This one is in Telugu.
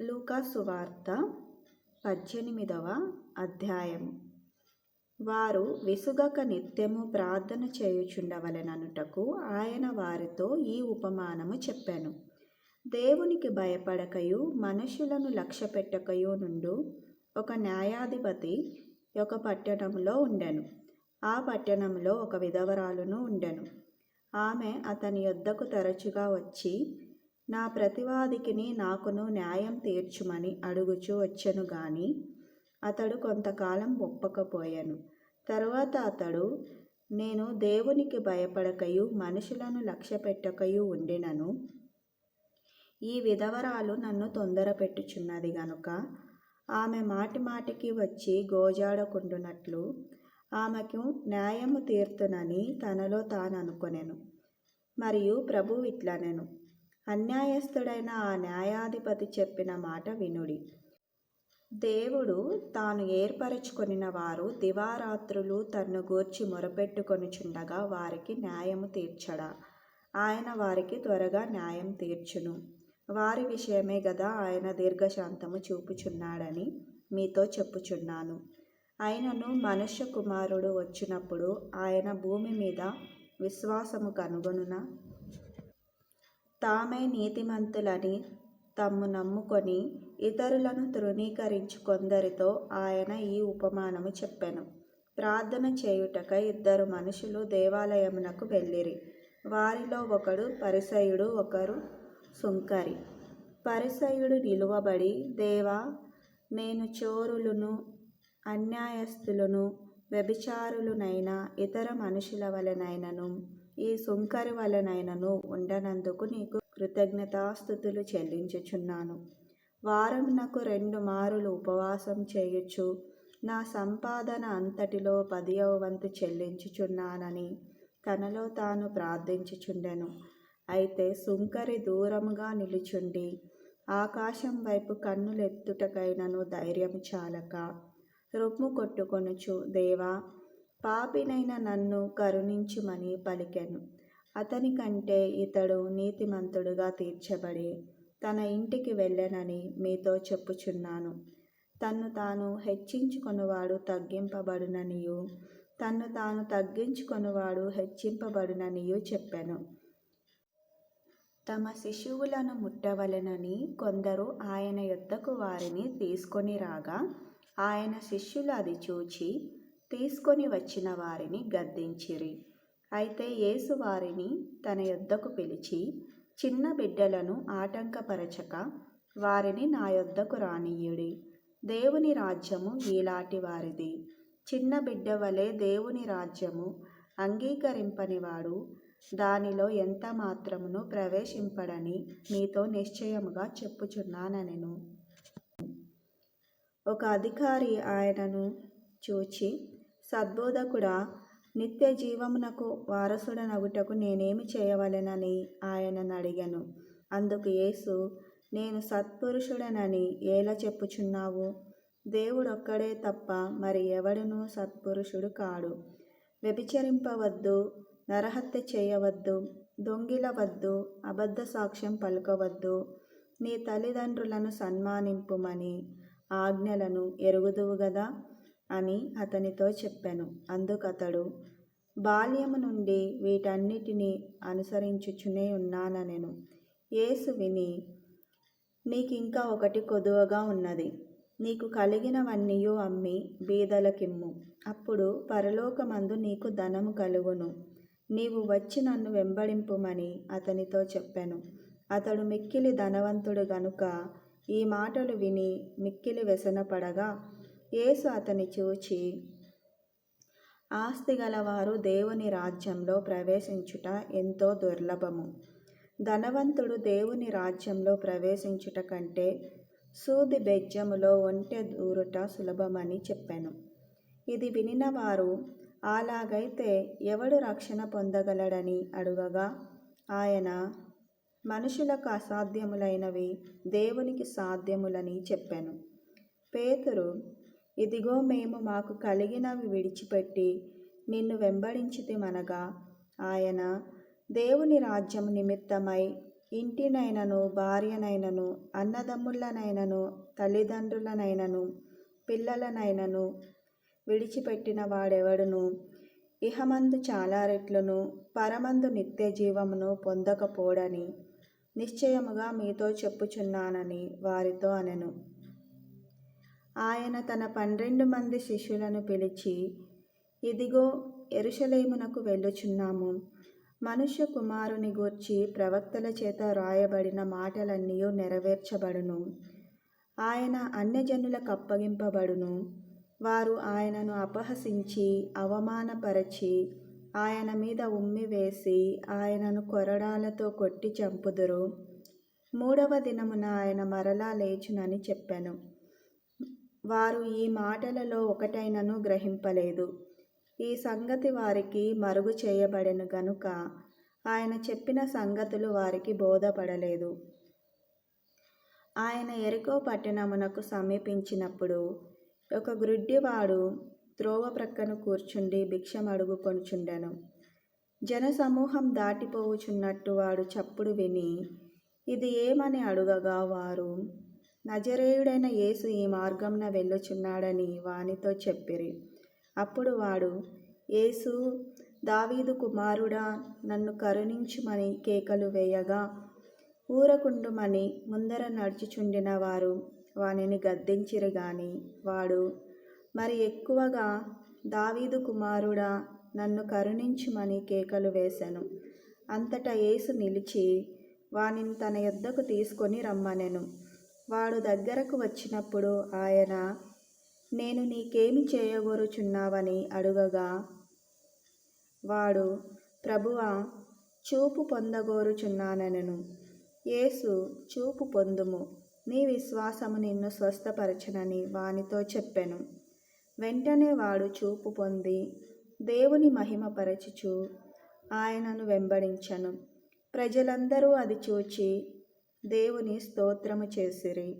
లూకా సువార్త పద్దెనిమిదవ అధ్యాయం వారు విసుగక నిత్యము ప్రార్థన చేయుచుండవలెననుటకు ఆయన వారితో ఈ ఉపమానము చెప్పాను. దేవునికి భయపడకయు మనుషులను లక్ష్యపెట్టకయో నుండు ఒక న్యాయాధిపతి ఒక పట్టణంలో ఉండెను. ఆ పట్టణంలో ఒక విధవరాలును ఉండెను. ఆమె అతని యొద్దకు తరచుగా వచ్చి నా ప్రతివాదికిని నాకును న్యాయం తీర్చుమని అడుగుచూ వచ్చెను గాని అతడు కొంతకాలం ఒప్పకపోయాను. తరువాత అతడు నేను దేవునికి భయపడకయు మనుషులను లక్ష్యపెట్టకయు ఉండినను. ఈ విధవరాలు నన్ను తొందర పెట్టుచున్నది గనుక ఆమె మాటి మాటికి వచ్చి గోజాడకుండునట్లు ఆమెకు న్యాయము తీర్తునని తనలో తాను అనుకొనెను మరియు ప్రభు ఇట్లనెను. అన్యాయస్థుడైన ఆ న్యాయాధిపతి చెప్పిన మాట వినుడి. దేవుడు తాను ఏర్పరచుకొనిన వారు దివారాత్రులు తన్ను గూర్చి మొరపెట్టుకొనుచుండగా వారికి న్యాయము తీర్చడా. ఆయన వారికి త్వరగా న్యాయం తీర్చును. వారి విషయమే గదా ఆయన దీర్ఘశాంతము చూపుచున్నాడని మీతో చెప్పుచున్నాను. ఆయనను మనుష్య కుమారుడు వచ్చినప్పుడు ఆయన భూమి మీద విశ్వాసము కనుగొనున? తామే నీతిమంతులని తమ్ము నమ్ముకొని ఇతరులను తృణీకరించు కొందరితో ఆయన ఈ ఉపమానము చెప్పెను. ప్రార్థన చేయుటక ఇద్దరు మనుషులు దేవాలయమునకు వెళ్ళిరి. వారిలో ఒకడు పరిసయుడు ఒకరు సుంకరి. పరిసయుడు నిలువబడి దేవా నేను చోరులను అన్యాయస్తులను వ్యభిచారులునైనా ఇతర మనుషుల వలనైనను ఈ సుంకరి వలనైనను ఉండనందుకు నీకు కృతజ్ఞతాస్థుతులు చెల్లించుచున్నాను. వారం నాకు రెండు మారులు ఉపవాసం చేయొచ్చు నా సంపాదన అంతటిలో పదియవ వంతు చెల్లించుచున్నానని తనలో తాను ప్రార్థించుచుండెను. అయితే సుంకరి దూరముగా నిలుచుండి ఆకాశం వైపు కన్నులెత్తుటకైనను ధైర్యం చాలక రొమ్ము కొట్టుకొనుచు దేవా పాపినైన నన్ను కరుణించుమని పలికెను. అతని కంటే ఇతడు నీతిమంతుడుగా తీర్చబడి తన ఇంటికి వెళ్ళనని మీతో చెప్పుచున్నాను. తన్ను తాను హెచ్చించుకొనివాడు తగ్గింపబడుననియు తన్ను తాను తగ్గించుకొనివాడు హెచ్చింపబడుననియు చెప్పాను. తమ శిశువులను ముట్టవలెనని కొందరు ఆయన యొద్దకు వారిని తీసుకొని రాగా ఆయన శిష్యులు అది చూచి తీసుకొని వచ్చిన వారిని గద్దించిరి. అయితే యేసు వారిని తన యొద్దకు పిలిచి చిన్న బిడ్డలను ఆటంకపరచక వారిని నా యొద్దకు రానియుడి దేవుని రాజ్యము ఈలాటి వారిది. చిన్న బిడ్డ వలె దేవుని రాజ్యము అంగీకరింపనివాడు. దానిలో ఎంత మాత్రమును ప్రవేశింపడని మీతో నిశ్చయముగా చెప్పుచున్నానెను ఒక అధికారి ఆయనను చూచి సద్బోధకుడా నిత్య జీవమునకు వారసుడనగుటకు నేనేమి చేయవలెనని ఆయనను అడిగాను. అందుకు యేసు నేను సత్పురుషుడనని ఎలా చెప్పుచున్నావు? దేవుడొక్కడే తప్ప మరి ఎవడునూ సత్పురుషుడు కాడు. వ్యభిచరింపవద్దు నరహత్య చేయవద్దు దొంగిలవద్దు అబద్ధ సాక్ష్యం పలుకవద్దు నీ తల్లిదండ్రులను సన్మానింపుమని ఆజ్ఞలను ఎరుగుదువు గదా? అని అతనితో చెప్పాను. అందుకతడు బాల్యము నుండి వీటన్నిటినీ అనుసరించుచునే ఉన్నాననెను. యేసు విని నీకు ఇంకా ఒకటి కొదువగా ఉన్నది. నీకు కలిగినవన్నీయు అమ్మి బీదలకిమ్ము. అప్పుడు పరలోకమందు నీకు ధనము కలుగును. నీవు వచ్చి నన్ను వెంబడింపుమని అతనితో చెప్పాను. అతడు మిక్కిలి ధనవంతుడు గనుక ఈ మాటలు విని మిక్కిలి వ్యసనపడగా యేసు అతని చూచి ఆస్తి గలవారు దేవుని రాజ్యంలో ప్రవేశించుట ఎంతో దుర్లభము. ధనవంతుడు దేవుని రాజ్యంలో ప్రవేశించుట కంటే సూది బెజ్జములో ఒంటె దూరుట సులభమని చెప్పాను. ఇది వినినవారు అలాగైతే ఎవడు రక్షణ పొందగలడని అడుగగా ఆయన మనుషులకు అసాధ్యములైనవి దేవునికి సాధ్యములని చెప్పాను. పేతురు ఇదిగో మేము మాకు కలిగినవి విడిచిపెట్టి నిన్ను వెంబడించితిమనగా. ఆయన దేవుని రాజ్యం నిమిత్తమై ఇంటినైనను భార్యనైనను అన్నదమ్ములనైనను తల్లిదండ్రులనైనను పిల్లలనైనను విడిచిపెట్టిన వాడెవడును? ఇహమందు చాలా రెట్లును పరమందు నిత్య జీవమును పొందకపోడని నిశ్చయముగా మీతో చెప్పుచున్నానని వారితో అనెను. ఆయన తన పన్నెండు మంది శిష్యులను పిలిచి ఇదిగో ఎరుషలేమునకు వెళ్ళుచున్నాము. మనుష్య కుమారుని గూర్చి ప్రవక్తల చేత రాయబడిన మాటలన్నీ నెరవేర్చబడును. ఆయన అన్యజనులకు అప్పగింపబడును. వారు ఆయనను అపహసించి అవమానపరచి ఆయన మీద ఉమ్మి వేసి ఆయనను కొరడాలతో కొట్టి చంపుదురు. మూడవ దినమున ఆయన మరలా లేచునని చెప్పాను. వారు ఈ మాటలలో ఒకటైనను గ్రహింపలేదు. ఈ సంగతి వారికి మరుగు చేయబడెను గనుక ఆయన చెప్పిన సంగతులు వారికి బోధపడలేదు. ఆయన ఎరుకో పట్టణమునకు సమీపించినప్పుడు ఒక గ్రుడ్డివాడు త్రోవ ప్రక్కన కూర్చుండి భిక్షం అడుగుకొనుచుండెను జనసమూహం దాటిపోవుచున్నట్టు వాడు చప్పుడు విని ఇది ఏమని అడుగగా వారు? నజరేయుడైన యేసు ఈ మార్గంన వెళ్ళుచున్నాడని వానితో చెప్పిరి. అప్పుడు వాడు యేసు దావీదు కుమారుడా నన్ను కరుణించుమని కేకలు వేయగా ఊరకుండుమని ముందర నడుచుచుండిన వారు వానిని గద్దించిరు గాని వాడు మరి ఎక్కువగా దావీదు కుమారుడా నన్ను కరుణించుమని కేకలు వేశాను అంతటా యేసు నిలిచి వానిని తన యొద్దకు తీసుకొని రమ్మనెను. వాడు దగ్గరకు వచ్చినప్పుడు ఆయన నేను నీకేమి చేయగోరుచున్నావని అడుగగా వాడు ప్రభువా చూపు పొందగోరుచున్నానను యేసు చూపు పొందుము. నీ విశ్వాసము నిన్ను స్వస్థపరచనని వానితో చెప్పెను. వెంటనే వాడు చూపు పొంది దేవుని మహిమపరచుచు ఆయనను వెంబడించను. ప్రజలందరూ అది చూచి దేవుని స్తోత్రము చేసిరి.